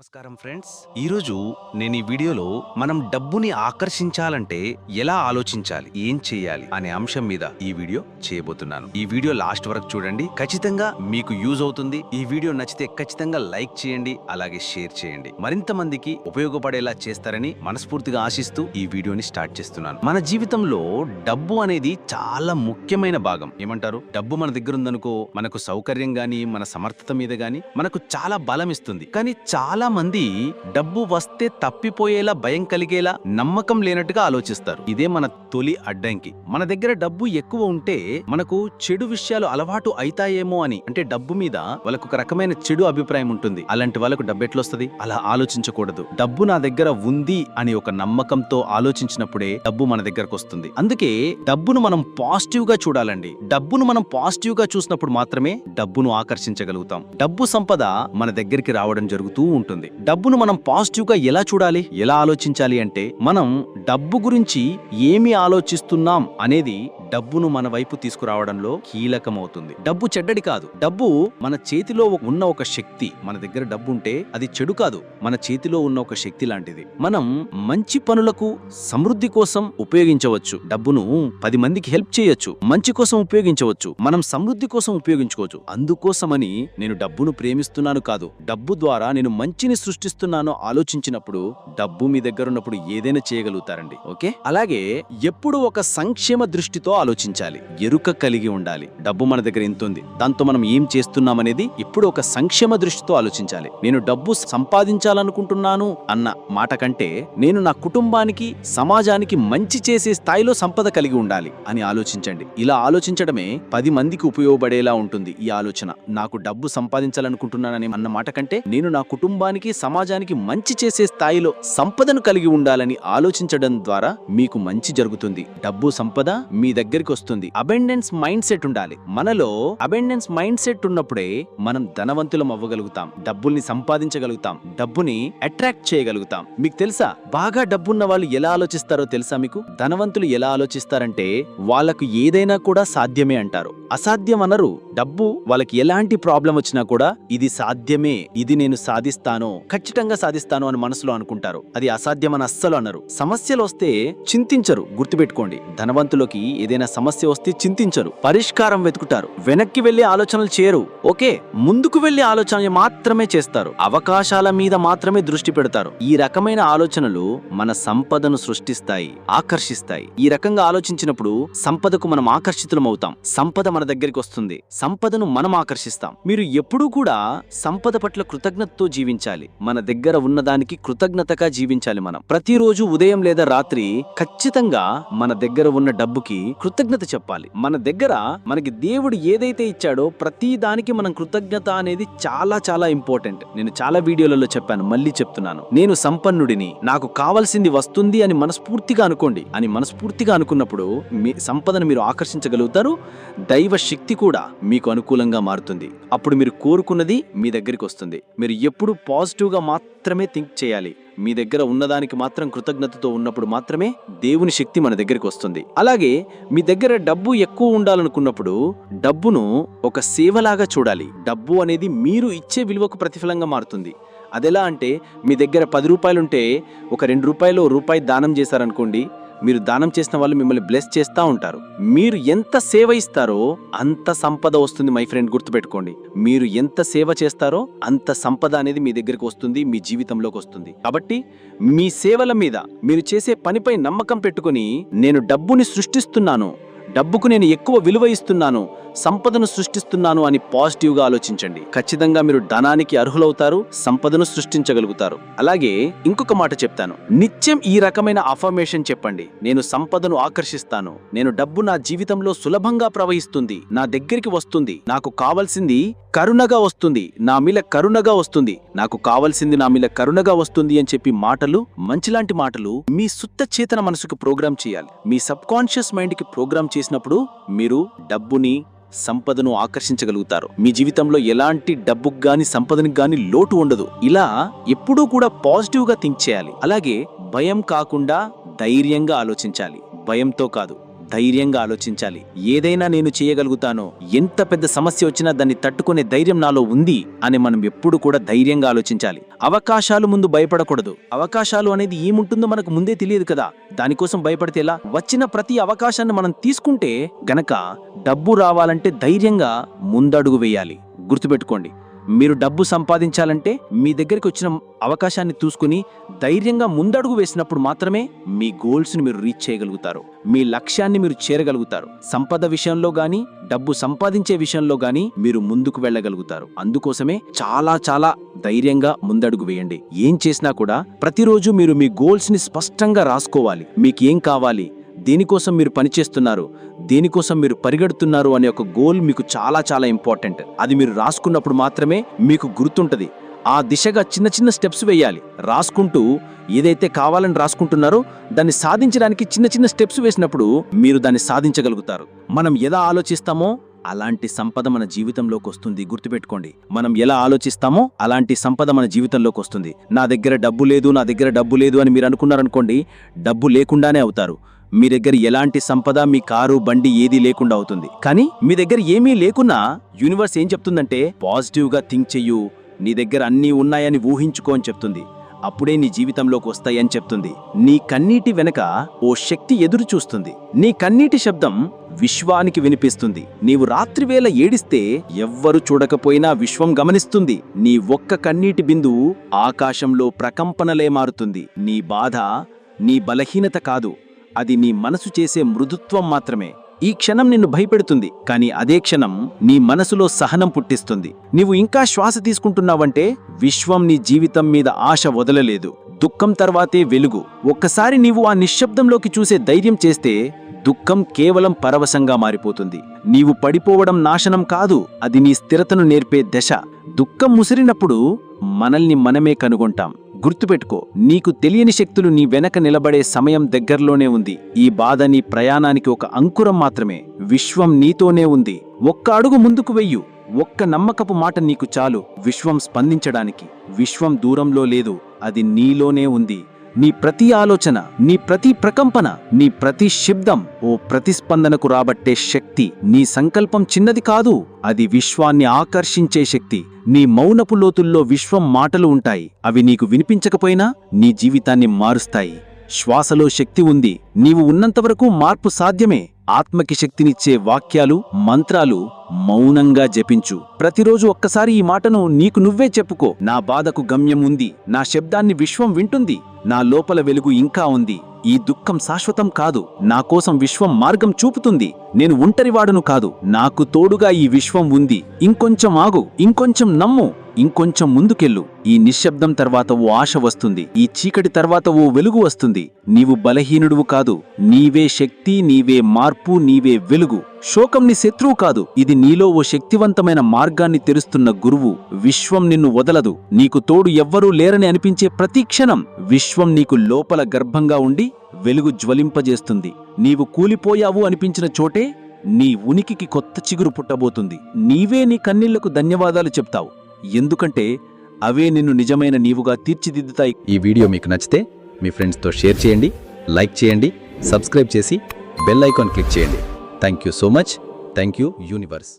నమస్కారం ఫ్రెండ్స్. ఈరోజు నేను ఈ వీడియోలో మనం డబ్బుని ఆకర్షించాలంటే ఎలా ఆలోచించాలి ఏం చేయాలి అనే అంశం మీద ఈ వీడియో చేయబోతున్నాను. ఈ వీడియో లాస్ట్ వరకు చూడండి. ఖచ్చితంగా మీకు యూజ్ అవుతుంది. ఈ వీడియో నచ్చితే ఖచ్చితంగా లైక్ చేయండి అలాగే షేర్ చేయండి. మరింత మందికి ఉపయోగపడేలా చేస్తారని మనస్ఫూర్తిగా ఆశిస్తూ ఈ వీడియోని స్టార్ట్ చేస్తున్నాను. మన జీవితంలో డబ్బు అనేది చాలా ముఖ్యమైన భాగం. ఏమంటారు? డబ్బు మన దగ్గర ఉందనుకో మనకు సౌకర్యం గాని మన సమర్థత మీద గాని మనకు చాలా బలం ఇస్తుంది. కానీ చాలా మంది డబ్బు వస్తే తప్పిపోయేలా భయం కలిగేలా నమ్మకం లేనట్టుగా ఆలోచిస్తారు. ఇదే మన తొలి అడ్డంకి. మన దగ్గర డబ్బు ఎక్కువ ఉంటే మనకు చెడు విషయాలు అలవాటు అయితాయేమో అని. అంటే డబ్బు మీద వాళ్ళకు ఒక రకమైన చెడు అభిప్రాయం ఉంటుంది. అలాంటి వాళ్ళకు డబ్బు ఎట్లొస్తుంది? అలా ఆలోచించకూడదు. డబ్బు నా దగ్గర ఉంది అని ఒక నమ్మకంతో ఆలోచించినప్పుడే డబ్బు మన దగ్గరకు వస్తుంది. అందుకే డబ్బును మనం పాజిటివ్గా చూడాలండి. డబ్బును మనం పాజిటివ్గా చూసినప్పుడు మాత్రమే డబ్బును ఆకర్షించగలుగుతాం. డబ్బు సంపద మన దగ్గరికి రావడం జరుగుతూ ఉంటుంది. డబ్బును మనం పాజిటివ్గా ఎలా చూడాలి? ఎలా ఆలోచించాలి అంటే మనం డబ్బు గురించి ఏమి ఆలోచిస్తున్నాం అనేది డబ్బును మన వైపు తీసుకురావడంలో కీలకమవుతుంది. డబ్బు చెడ్డడి కాదు. డబ్బు మన చేతిలో ఉన్న ఒక శక్తి. మన దగ్గర డబ్బు ఉంటే అది చెడు కాదు. మన చేతిలో ఉన్న ఒక శక్తి లాంటిది. మనం మంచి పనులకు సమృద్ధి కోసం ఉపయోగించవచ్చు. డబ్బును పది మందికి హెల్ప్ చేయొచ్చు. మంచి కోసం ఉపయోగించవచ్చు. మనం సమృద్ధి కోసం ఉపయోగించుకోవచ్చు. అందుకోసమని నేను డబ్బును ప్రేమిస్తున్నాను కాదు. డబ్బు ద్వారా నేను మంచిని సృష్టిస్తున్నానో ఆలోచించినప్పుడు డబ్బు మీ దగ్గర ఉన్నప్పుడు ఏదైనా చేయగలుగుతారండి. ఓకే? అలాగే ఎప్పుడు ఒక సంక్షేమ దృష్టితో ఆలోచించాలి. ఎరుక కలిగి ఉండాలి. డబ్బు మన దగ్గర ఎంత ఉంది. దాంతో మనం ఏం చేస్తున్నామనేది ఇప్పుడు ఒక సంక్షేమ దృష్టితో ఆలోచించాలి. నేను డబ్బు సంపాదించాలనుకుంటున్నాను అన్న మాట కంటే నేను నా కుటుంబానికి సమాజానికి మంచి చేసే స్థాయిలో సంపద కలిగి ఉండాలి అని ఆలోచించండి. ఇలా ఆలోచించడమే పది మందికి ఉపయోగపడేలా ఉంటుంది ఈ ఆలోచన. నాకు డబ్బు సంపాదించాలనుకుంటున్నానని అన్న మాట కంటే నేను నా కుటుంబానికి సమాజానికి మంచి చేసే స్థాయిలో సంపదను కలిగి ఉండాలని ఆలోచించడం ద్వారా మీకు మంచి జరుగుతుంది. డబ్బు సంపద మీ దగ్గరికి వస్తుంది అబెండెన్స్ మైండ్ సెట్ ఉండాలి. మనలో అబెండెన్స్ మైండ్ సెట్ ఉన్నప్పుడే మనం ధనవంతులం అవ్వగలుగుతాం. డబ్బుల్ని సంపాదించగలుగుతాం. డబ్బుని అట్రాక్ట్ చేయగలుగుతాం. మీకు తెలుసా? బాగా డబ్బున్న వాళ్ళు ఎలా ఆలోచిస్తారో తెలుసా మీకు? ధనవంతులు ఎలా ఆలోచిస్తారంటే వాళ్ళకు ఏదైనా కూడా సాధ్యమే అంటారు. అసాధ్యం అనరు. డబ్బు వాళ్ళకి ఎలాంటి ప్రాబ్లం వచ్చినా కూడా ఇది సాధ్యమే. ఇది నేను సాధిస్తాను. ఖచ్చితంగా సాధిస్తాను అని మనసులో అనుకుంటారు. అది అసాధ్యం అని అస్సలు అనరు. సమస్యలు వస్తే చింతించరు. గుర్తుపెట్టుకోండి. ధనవంతులకి ఏదైనా సమస్య వస్తే చింతించరు పరిష్కారం వెతుకుతారు. వెనక్కి వెళ్ళే ఆలోచనలు చేయరు. ఓకే ముందుకు వెళ్ళే ఆలోచన మాత్రమే చేస్తారు. అవకాశాల మీద మాత్రమే దృష్టి పెడతారు. ఈ రకమైన ఆలోచనలు మన సంపదను సృష్టిస్తాయి ఆకర్షిస్తాయి. ఈ రకంగా ఆలోచించినప్పుడు సంపదకు మనం ఆకర్షితులం అవుతాం. సంపద మన దగ్గరికి వస్తుంది. సంపదను మనం ఆకర్షిస్తాం. మీరు ఎప్పుడూ కూడా సంపద పట్ల కృతజ్ఞతతో జీవించాలి. మన దగ్గర ఉన్నదానికి కృతజ్ఞతగా జీవించాలి మనం. ప్రతిరోజు ఉదయం లేదా రాత్రి ఖచ్చితంగా మన దగ్గర ఉన్న డబ్బుకి కృతజ్ఞత చెప్పాలి. మన దగ్గర మనకి దేవుడు ఏదైతే ఇచ్చాడో ప్రతి దానికి మనం కృతజ్ఞత అనేది చాలా చాలా ఇంపార్టెంట్. నేను చాలా వీడియోలలో చెప్పాను మళ్ళీ చెప్తున్నాను. నేను సంపన్నుడిని నాకు కావాల్సింది వస్తుంది అని మనస్ఫూర్తిగా అనుకోండి. అని మనస్ఫూర్తిగా అనుకున్నప్పుడు మీ సంపదను మీరు ఆకర్షించగలుగుతారు దైవ శక్తి కూడా మీకు అనుకూలంగా మారుతుంది. అప్పుడు మీరు కోరుకున్నది మీ దగ్గరికి వస్తుంది. మీరు ఎప్పుడు పాజిటివ్గా మాత్రమే థింక్ చేయాలి. మీ దగ్గర ఉన్నదానికి మాత్రం కృతజ్ఞతతో ఉన్నప్పుడు మాత్రమే దేవుని శక్తి మన దగ్గరికి వస్తుంది. అలాగే మీ దగ్గర డబ్బు ఎక్కువ ఉండాలనుకున్నప్పుడు డబ్బును ఒక సేవలాగా చూడాలి. డబ్బు అనేది మీరు ఇచ్చే విలువకు ప్రతిఫలంగా మారుతుంది. అదెలా అంటే మీ దగ్గర పది రూపాయలుంటే ఒక రెండు రూపాయలు రూపాయి దానం చేశారనుకోండి మీరు దానం చేసిన వాళ్ళు మిమ్మల్ని బ్లెస్ చేస్తూ ఉంటారు. మీరు ఎంత సేవ ఇస్తారో అంత సంపద వస్తుంది మై ఫ్రెండ్ గుర్తుపెట్టుకోండి. మీరు ఎంత సేవ చేస్తారో అంత సంపద అనేది మీ దగ్గరికి వస్తుంది మీ జీవితంలోకి వస్తుంది. కాబట్టి మీ సేవల మీద మీరు చేసే పనిపై నమ్మకం పెట్టుకొని నేను డబ్బుని సృష్టిస్తున్నాను. డబ్బుకు నేను ఎక్కువ విలువ ఇస్తున్నాను సంపదను సృష్టిస్తున్నాను అని పాజిటివ్గా ఆలోచించండి. ఖచ్చితంగా మీరు ధనానికి అర్హులవుతారు సంపదను సృష్టించగలుగుతారు. అలాగే ఇంకొక మాట చెప్తాను. నిత్యం ఈ రకమైన అఫర్మేషన్ చెప్పండి. నేను సంపదను ఆకర్షిస్తాను. నేను డబ్బు నా జీవితంలో సులభంగా ప్రవహిస్తుంది. నా దగ్గరికి వస్తుంది. నాకు కావలసింది కరుణగా వస్తుంది. నా మీద కరుణగా వస్తుంది. నాకు కావాల్సింది నా మీద కరుణగా వస్తుంది అని చెప్పి మాటలు మంచిలాంటి మాటలు మీ సుత్త చేతన మనసుకు ప్రోగ్రామ్ చేయాలి. మీ సబ్ కాన్షియస్ మైండ్కి ప్రోగ్రామ్ చేసినప్పుడు మీరు డబ్బుని సంపదను ఆకర్షించగలుగుతారు. మీ జీవితంలో ఎలాంటి డబ్బుకు గాని సంపదనికి గాని లోటు ఉండదు. ఇలా ఎప్పుడూ కూడా పాజిటివ్గా థింక్ చేయాలి. అలాగే భయం కాకుండా ధైర్యంగా ఆలోచించాలి. భయంతో కాదు. ధైర్యంగా ఆలోచించాలి. ఏదైనా నేను చేయగలుగుతానో ఎంత పెద్ద సమస్య వచ్చినా దాన్ని తట్టుకునే ధైర్యం నాలో ఉంది అని మనం ఎప్పుడు కూడా ధైర్యంగా ఆలోచించాలి. అవకాశాలు ముందు భయపడకూడదు. అవకాశాలు అనేది ఏముంటుందో మనకు ముందే తెలియదు కదా. దానికోసం భయపడితే ఎలా? వచ్చిన ప్రతి అవకాశాన్ని మనం తీసుకుంటే గనక డబ్బు రావాలంటే ధైర్యంగా ముందడుగు వేయాలి. గుర్తుపెట్టుకోండి. మీరు డబ్బు సంపాదించాలంటే మీ దగ్గరికి వచ్చిన అవకాశాన్ని చూసుకుని ధైర్యంగా ముందడుగు వేసినప్పుడు మాత్రమే మీ గోల్స్ని మీరు రీచ్ చేయగలుగుతారు. మీ లక్ష్యాన్ని మీరు చేరగలుగుతారు. సంపద విషయంలో కానీ డబ్బు సంపాదించే విషయంలో కానీ మీరు ముందుకు వెళ్ళగలుగుతారు. అందుకోసమే చాలా చాలా ధైర్యంగా ముందడుగు వేయండి. ఏం చేసినా కూడా ప్రతిరోజు మీరు మీ గోల్స్ని స్పష్టంగా రాసుకోవాలి. మీకు ఏం కావాలి? దేనికోసం మీరు పనిచేస్తున్నారు దేనికోసం మీరు పరిగెడుతున్నారు అనే ఒక గోల్ మీకు చాలా చాలా ఇంపార్టెంట్. అది మీరు రాసుకున్నప్పుడు మాత్రమే మీకు గుర్తుంటది. ఆ దిశగా చిన్న చిన్న స్టెప్స్ వేయాలి. రాసుకుంటూ ఏదైతే కావాలని రాసుకుంటున్నారో దాన్ని సాధించడానికి చిన్న చిన్న స్టెప్స్ వేసినప్పుడు మీరు దాన్ని సాధించగలుగుతారు. మనం ఎలా ఆలోచిస్తామో అలాంటి సంపద మన జీవితంలోకి వస్తుంది. గుర్తుపెట్టుకోండి. మనం ఎలా ఆలోచిస్తామో అలాంటి సంపద మన జీవితంలోకి వస్తుంది. నా దగ్గర డబ్బు లేదు నా దగ్గర డబ్బు లేదు అని మీరు అనుకున్నారనుకోండి డబ్బు లేకుండానే అవుతారు. మీ దగ్గర ఎలాంటి సంపద మీ కారు బండి ఏది లేకుండా అవుతుంది. కానీ మీ దగ్గర ఏమీ లేకున్నా యూనివర్స్ ఏం చెప్తుందంటే పాజిటివ్గా థింక్ చెయ్యు. నీ దగ్గర అన్నీ ఉన్నాయని ఊహించుకో అని చెప్తుంది. అప్పుడే నీ జీవితంలోకి వస్తాయని చెప్తుంది. నీ కన్నీటి వెనక ఓ శక్తి ఎదురు చూస్తుంది. నీ కన్నీటి శబ్దం విశ్వానికి వినిపిస్తుంది. నీవు రాత్రివేళ ఏడిస్తే ఎవ్వరు చూడకపోయినా విశ్వం గమనిస్తుంది. నీ ఒక్క కన్నీటి బిందువు ఆకాశంలో ప్రకంపనలే మారుతుంది. నీ బాధ నీ బలహీనత కాదు. అది నీ మనసు చేసే మృదుత్వం మాత్రమే. ఈ క్షణం నిన్ను భయపెడుతుంది కానీ అదే క్షణం నీ మనసులో సహనం పుట్టిస్తుంది. నీవు ఇంకా శ్వాస తీసుకుంటున్నావంటే విశ్వం నీ జీవితం మీద ఆశ వదలలేదు. దుఃఖం తర్వాతే వెలుగు. ఒక్కసారి నీవు ఆ నిశ్శబ్దంలోకి చూసే ధైర్యం చేస్తే దుఃఖం కేవలం పరవశంగా మారిపోతుంది. నీవు పడిపోవడం నాశనం కాదు అది నీ స్థిరతను నేర్పే దశ. దుఃఖం ముసిరినప్పుడు మనల్ని మనమే కనుగొంటాం. గుర్తుపెట్టుకో నీకు తెలియని శక్తులు నీ వెనక నిలబడే సమయం దగ్గరలోనే ఉంది. ఈ బాధ నీ ప్రయాణానికి ఒక అంకురం మాత్రమే. విశ్వం నీతోనే ఉంది. ఒక్క అడుగు ముందుకు వెయ్యు. ఒక్క నమ్మకపు మాట నీకు చాలు. విశ్వం స్పందించడానికి. విశ్వం దూరంలో లేదు. అది నీలోనే ఉంది. నీ ప్రతి ఆలోచన నీ ప్రతి ప్రకంపన నీ ప్రతి శబ్దం ఓ ప్రతిస్పందనకు రాబట్టే శక్తి నీ సంకల్పం చిన్నది కాదు అది విశ్వాన్ని ఆకర్షించే శక్తి. నీ మౌనపు లోతుల్లో విశ్వం మాటలు ఉంటాయి అవి నీకు వినిపించకపోయినా నీ జీవితాన్ని మారుస్తాయి. శ్వాసలో శక్తి ఉంది నీవు ఉన్నంతవరకు మార్పు సాధ్యమే. ఆత్మకి శక్తినిచ్చే వాక్యాలు మంత్రాలు మౌనంగా జపించు. ప్రతిరోజు ఒక్కసారి ఈ మాటను నీకు నువ్వే చెప్పుకో. నా బాధకు గమ్యం ఉంది నా శబ్దాన్ని విశ్వం వింటుంది. నా లోపల వెలుగు ఇంకా ఉంది. ఈ దుఃఖం శాశ్వతం కాదు. నా కోసం విశ్వం మార్గం చూపుతుంది. నేను ఒంటరివాడును కాదు. నాకు తోడుగా ఈ విశ్వం ఉంది. ఇంకొంచెం ఆగు. ఇంకొంచెం నమ్ము. ఇంకొంచెం ముందుకెళ్ళు. ఈ నిశ్శబ్దం తర్వాత ఓ ఆశ వస్తుంది. ఈ చీకటి తర్వాత ఓ వెలుగు వస్తుంది. నీవు బలహీనుడువు కాదు. నీవే శక్తి నీవే మార్పు నీవే వెలుగు. శోకం నీ శత్రువు కాదు. ఇది నీలో ఓ శక్తివంతమైన మార్గాన్ని తెరుస్తున్న గురువు. విశ్వం నిన్ను వదలదు. నీకు తోడు ఎవ్వరూ లేరని అనిపించే ప్రతి క్షణం విశ్వం విశ్వం నీకు లోపల గర్భంగా ఉండి వెలుగు జ్వలింపజేస్తుంది. నీవు కూలిపోయావు అనిపించిన చోటే నీ ఉనికికి కొత్త చిగురు పుట్టబోతుంది. నీవే నీ కన్నీళ్ళకు ధన్యవాదాలు చెప్తావు. ఎందుకంటే అవే నిన్ను నిజమైన నీవుగా తీర్చిదిద్దుతాయి. ఈ వీడియో మీకు నచ్చితే మీ ఫ్రెండ్స్తో షేర్ చేయండి లైక్ చేయండి సబ్స్క్రైబ్ చేసి బెల్ ఐకాన్ క్లిక్ చేయండి. Thank you so much thank you universe